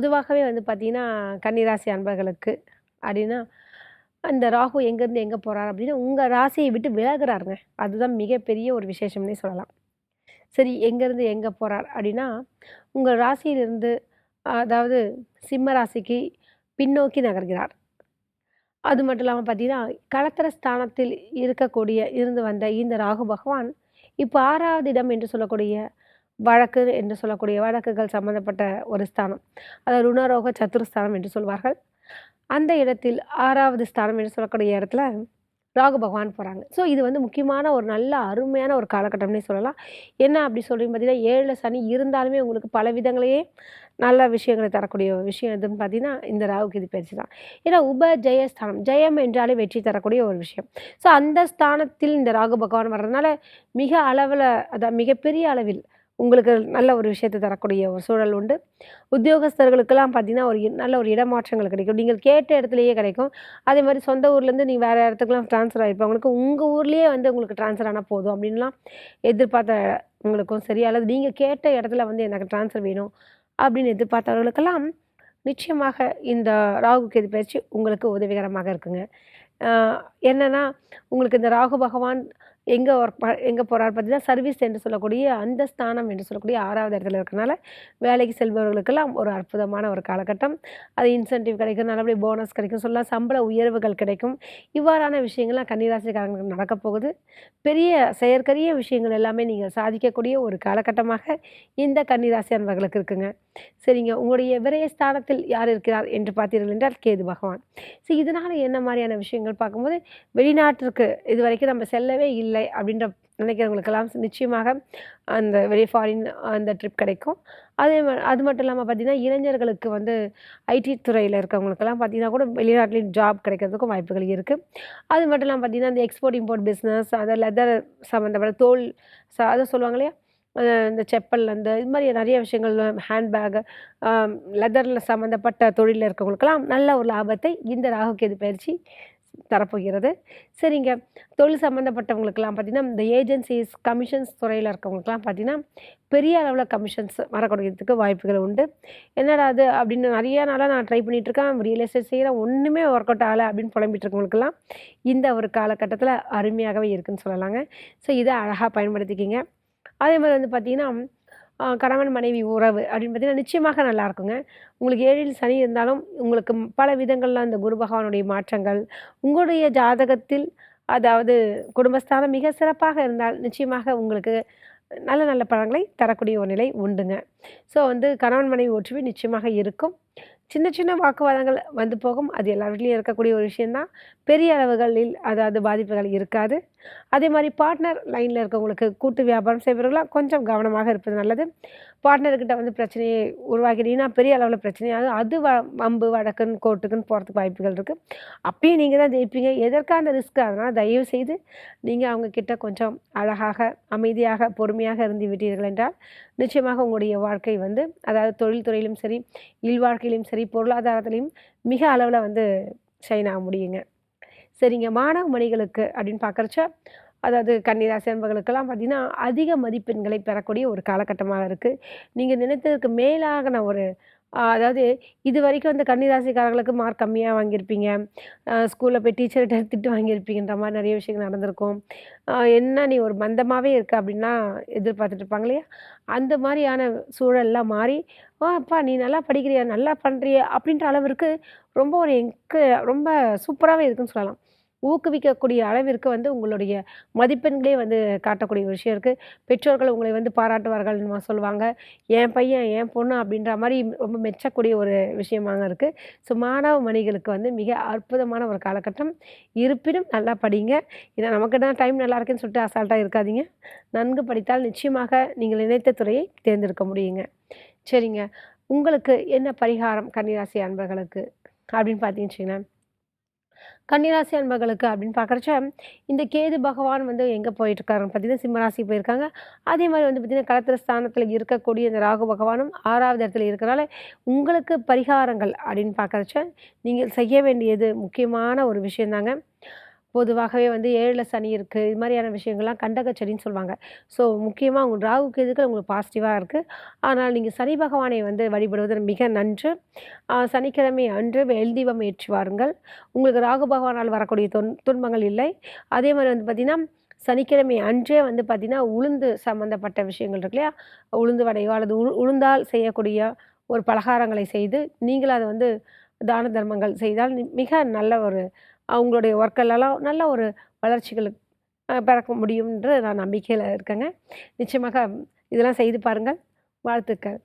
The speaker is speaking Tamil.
பொதுவாகவே வந்து பார்த்தீங்கன்னா கன்னிராசி அன்பர்களுக்கு அப்படின்னா அந்த ராகு எங்கேருந்து எங்கே போகிறார் அப்படின்னா உங்கள் ராசியை விட்டு விலகுறாருங்க. அதுதான் மிகப்பெரிய ஒரு விசேஷம்னே சொல்லலாம். சரி எங்கேருந்து எங்கே போகிறார் அப்படின்னா உங்கள் ராசியிலிருந்து அதாவது சிம்ம ராசிக்கு பின்னோக்கி நகர்கிறார். அது மட்டும் இல்லாமல் பார்த்தீங்கன்னா களத்திர ஸ்தானத்தில் இருக்கக்கூடிய இருந்து வந்த இந்த ராகு பகவான் இப்போ ஆறாவது இடம் என்று சொல்லக்கூடிய வழக்கு என்று சொல்லக்கூடிய வழக்குகள் சம்பந்தப்பட்ட ஒரு ஸ்தானம். அதாவது ருணரோக சத்துருஸ்தானம் என்று சொல்வார்கள். அந்த இடத்தில் ஆறாவது ஸ்தானம் என்று சொல்லக்கூடிய இடத்துல ராகு பகவான் போகிறாங்க ஸோ இது வந்து முக்கியமான ஒரு நல்ல அருமையான ஒரு காலகட்டம்னே சொல்லலாம். என்ன அப்படி சொல்கிறீங்க பார்த்தீங்கன்னா ஏழில் சனி இருந்தாலுமே உங்களுக்கு பல விதங்களையே நல்ல விஷயங்களை தரக்கூடிய ஒரு விஷயம் எதுன்னு பார்த்தீங்கன்னா இந்த ராகுக்கு இது பயிற்சி தான். ஏன்னா உப ஜெயஸ்தானம் ஜெயம் என்றாலே வெற்றி தரக்கூடிய ஒரு விஷயம். ஸோ அந்த ஸ்தானத்தில் இந்த ராகு பகவான் வர்றதுனால மிக அளவில் அதான் மிகப்பெரிய அளவில் உங்களுக்கு நல்ல ஒரு விஷயத்தை தரக்கூடிய ஒரு சூழல் உண்டு. உத்தியோகஸ்தர்களுக்கெல்லாம் பார்த்தீங்கன்னா ஒரு இ- நல்ல ஒரு இடமாற்றங்கள் கிடைக்கும். நீங்கள் கேட்ட இடத்துலையே கிடைக்கும். அதே மாதிரி சொந்த ஊர்லேருந்து நீங்கள் வேறு இடத்துக்குலாம் ட்ரான்ஸ்ஃபர் ஆகிருப்பாங்களுக்கு உங்கள் ஊர்லேயே வந்து உங்களுக்கு ட்ரான்ஸ்ஃபர் ஆனால் போதும் அப்படின்லாம் எதிர்பார்த்த உங்களுக்கும் சரி அல்லது நீங்கள் கேட்ட இடத்துல வந்து எனக்கு ட்ரான்ஸ்ஃபர் வேணும் அப்படின்னு எதிர்பார்த்தவர்களுக்கெல்லாம் நிச்சயமாக இந்த ராகு கேது பயிற்சி உங்களுக்கு உதவிகரமாக இருக்குங்க. என்னென்னா உங்களுக்கு இந்த ராகு பகவான் எங்கே ஒர்க் எங்கே போகிறார் பார்த்தீங்கன்னா சர்வீஸ் என்று சொல்லக்கூடிய அந்த ஸ்தானம் என்று சொல்லக்கூடிய ஆறாவது இடத்துல இருக்கனால வேலைக்கு செல்பவர்களுக்கெல்லாம் ஒரு அற்புதமான ஒரு காலகட்டம். அது இன்சென்டிவ் கிடைக்கும் நல்லபடி போனஸ் கிடைக்கும் சொல்லலாம் சம்பள உயர்வுகள் கிடைக்கும். இவ்வாறான விஷயங்கள்லாம் கன்னிராசிக்காரங்களுக்கு நடக்க போகுது. பெரிய செயற்கரிய விஷயங்கள் எல்லாமே நீங்கள் சாதிக்கக்கூடிய ஒரு காலகட்டமாக இந்த கன்னிராசி அன்பர்களுக்கு இருக்குங்க. சரிங்க உங்களுடைய விரைய ஸ்தானத்தில் யார் இருக்கிறார் என்று பார்த்தீர்கள் என்றால் கேது பகவான். சரி இதனால் என்ன மாதிரியான விஷயங்கள் பார்க்கும்போது வெளிநாட்டிற்கு இது வரைக்கும் நம்ம செல்லவே இல்லை. இல்லை அப்படின்ற நினைக்கிறவங்களுக்கெல்லாம் நிச்சயமாக அந்த வெளி ஃபாரின் அந்த ட்ரிப் கிடைக்கும். அதே மா- அது மட்டும் இல்லாமல் பார்த்தீங்கன்னா இளைஞர்களுக்கு வந்து ஐடி துறையில் இருக்கிறவங்களுக்கெல்லாம் பார்த்திங்கன்னா கூட வெளிநாட்டிலையும் ஜாப் கிடைக்கிறதுக்கும் வாய்ப்புகள் இருக்குது அது மட்டும் இல்லாமல் பார்த்தீங்கன்னா இந்த எக்ஸ்போர்ட் இம்போர்ட் பிஸ்னஸ் அதை லெதர் சம்மந்தப்பட்ட தோல் ச அதை சொல்லுவாங்க இல்லையா? இந்த செப்பல் அந்த இது மாதிரி நிறைய விஷயங்கள் ஹேண்ட்பேக் லெதரில் சம்மந்தப்பட்ட தொழிலில் இருக்கிறவங்களுக்கெல்லாம் நல்ல ஒரு லாபத்தை இந்த ராகுகேது பயிற்சி தரப்போகிறது. சரிங்க. தொழில் சம்மந்தப்பட்டவங்களுக்கெல்லாம் பார்த்தீங்கன்னா இந்த ஏஜென்சிஸ் கமிஷன்ஸ் துறையில் இருக்கவங்களுக்குலாம் பார்த்தீங்கன்னா பெரிய அளவில் கமிஷன்ஸ் வரக்கூடியதுக்கு வாய்ப்புகள் உண்டு. என்னடா அது அப்படின்னு நிறைய நாளாக நான் ட்ரை பண்ணிகிட்ருக்கேன் ரியல் எஸ்டேட் செய்கிறேன் ஒன்றுமே ஒர்க் அவுட் ஆகலை அப்படின்னு புலம்பிட்டு இந்த ஒரு காலகட்டத்தில் அருமையாகவே இருக்குன்னு சொல்லலாங்க. ஸோ இதை அழகாக பயன்படுத்திக்கிங்க. அதே மாதிரி வந்து பார்த்திங்கன்னா கணவன் மனைவி உறவு அப்படின்னு பார்த்தீங்கன்னா நிச்சயமாக நல்லா இருக்குங்க உங்களுக்கு ஏழில் சனி இருந்தாலும் உங்களுக்கு பல விதங்களில் அந்த குரு பகவானுடைய மாற்றங்கள் உங்களுடைய ஜாதகத்தில் அதாவது குடும்பஸ்தானம் மிக சிறப்பாக இருந்தால் நிச்சயமாக உங்களுக்கு நல்ல நல்ல பழங்களை தரக்கூடிய ஒரு நிலை உண்டுங்க. ஸோ வந்து கணவன் மனைவி ஒற்றுமை நிச்சயமாக இருக்கும். சின்ன சின்ன வாக்குவாதங்கள் வந்து போகும். அது எல்லா வீட்லேயும் இருக்கக்கூடிய ஒரு விஷயந்தான் பெரிய அளவுகளில் அதாவது பாதிப்புகள் இருக்காது. அதே மாதிரி பார்ட்னர் லைனில் இருக்கவங்களுக்கு கூட்டு வியாபாரம் செய்பவர்களாம் கொஞ்சம் கவனமாக இருப்பது நல்லது. பார்ட்னர்கிட்ட வந்து பிரச்சனையை உருவாக்கினீங்கன்னா பெரிய அளவில் பிரச்சனையாகும் அது வ வம்பு வழக்குன்னு கோர்ட்டுக்குன்னு போகிறதுக்கு வாய்ப்புகள் இருக்குது அப்பயும் நீங்கள் தான் ஜெயிப்பீங்க. எதற்காக அந்த ரிஸ்க் அதனால் தயவு செய்து நீங்கள் அவங்கக்கிட்ட கொஞ்சம் அழகாக அமைதியாக பொறுமையாக இருந்து விட்டீர்கள் என்றால் நிச்சயமாக உங்களுடைய வாழ்க்கை வந்து அதாவது தொழில்துறையிலும் சரி இல்வாழ்க்கையிலும் சரி பொருளாதாரத்திலையும் மிக அளவில் வந்து ஷைன் ஆக முடியுங்க. சரிங்க மாணவ மணிகளுக்கு அப்படின்னு பார்க்குறச்ச அதாவது கன்னிராசி அன்பர்களுக்கெல்லாம் பார்த்திங்கன்னா அதிக மதிப்பெண்களை பெறக்கூடிய ஒரு காலகட்டமாக இருக்குது நீங்கள் நினைத்ததற்கு மேலாகன ஒரு அதாவது இது வரைக்கும் அந்த கன்னிராசிக்காரர்களுக்கு மார்க் கம்மியாக வாங்கியிருப்பீங்க. ஸ்கூலில் போய் டீச்சர்கிட்ட திட்டு வாங்கியிருப்பீங்கன்ற மாதிரி நிறைய விஷயங்கள் நடந்திருக்கும். என்ன நீ ஒரு மந்தமாகவே இருக்க அப்படின்னா எதிர்பார்த்துட்டு இருப்பாங்க இல்லையா? அந்த மாதிரியான சூழல்லாம் மாறி "ஆ, அப்பா நீ நல்லா படிக்கிறியா? நல்லா பண்ணுறிய அப்படின்ற அளவிற்கு ரொம்ப ஒரு எங்க ரொம்ப சூப்பராகவே இருக்குன்னு சொல்லலாம். ஊக்குவிக்கக்கூடிய அளவிற்கு வந்து உங்களுடைய மதிப்பெண்களே வந்து காட்டக்கூடிய ஒரு விஷயம் இருக்குது பெற்றோர்கள் உங்களை வந்து பாராட்டுவார்கள்னு சொல்லுவாங்க. என் பையன் என் பொண்ணு அப்படின்ற மாதிரி ரொம்ப மெச்சக்கூடிய ஒரு விஷயமாக இருக்குது ஸோ மாணவ மணிகளுக்கு வந்து மிக அற்புதமான ஒரு காலகட்டம். இருப்பினும் நல்லா படிங்க. இதை நமக்கு தான் டைம் நல்லா இருக்குன்னு சொல்லிட்டு அசால்ட்டாக இருக்காதீங்க. நன்கு படித்தால் நிச்சயமாக நீங்கள் நினைத்த துறையை தேர்ந்தெடுக்க முடியுங்க. சரிங்க. உங்களுக்கு என்ன பரிகாரம் கன்னிராசி அன்பர்களுக்கு அப்படின்னு பார்த்தீங்கன்னு வச்சுக்கோங்களேன். கன்னிராசி அன்பர்களுக்கு அப்படின்னு பார்க்குறச்ச இந்த கேது பகவான் வந்து எங்கே போயிட்டுருக்காருன்னு பார்த்தீங்கன்னா சிம்மராசி போயிருக்காங்க. அதே மாதிரி வந்து பார்த்திங்கன்னா கலத்திர ஸ்தானத்தில் இருக்கக்கூடிய இந்த ராகு பகவானும் ஆறாவது இடத்துல இருக்கிறனால உங்களுக்கு பரிகாரங்கள் அப்படின்னு பார்க்குறச்ச நீங்கள் செய்ய வேண்டியது முக்கியமான ஒரு விஷயந்தாங்க. பொதுவாகவே வந்து ஏழில் சனி இருக்குது இது மாதிரியான விஷயங்கள்லாம் கண்டக செடின்னு சொல்லுவாங்க. ஸோ முக்கியமாக உங்கள் ராகு எதுக்கு உங்களுக்கு பாசிட்டிவாக இருக்குது ஆனால் நீங்கள் சனி பகவானை வந்து வழிபடுவது மிக நன்று. சனிக்கிழமை அன்று வெள் தீபம் ஏற்றி வாருங்கள் உங்களுக்கு ராகு பகவானால் வரக்கூடிய துன் துன்பங்கள் இல்லை. அதே மாதிரி வந்து பார்த்திங்கன்னா சனிக்கிழமை அன்றே வந்து பார்த்திங்கன்னா உளுந்து சம்மந்தப்பட்ட விஷயங்கள் இருக்கு இல்லையா? உளுந்து வடையோ அல்லது உ உளுந்தால் செய்யக்கூடிய ஒரு பலகாரங்களை செய்து நீங்கள் அதை வந்து தான தர்மங்கள் செய்தால் மிக நல்ல ஒரு அவங்களுடைய ஒர்க்கெல்லாம் நல்ல ஒரு வளர்ச்சிகள் பிறக்க முடியும்ன்ற நான் நம்பிக்கையில் இருக்கேங்க. நிச்சயமாக இதெல்லாம் செய்து பாருங்கள். வாழ்த்துக்கள்.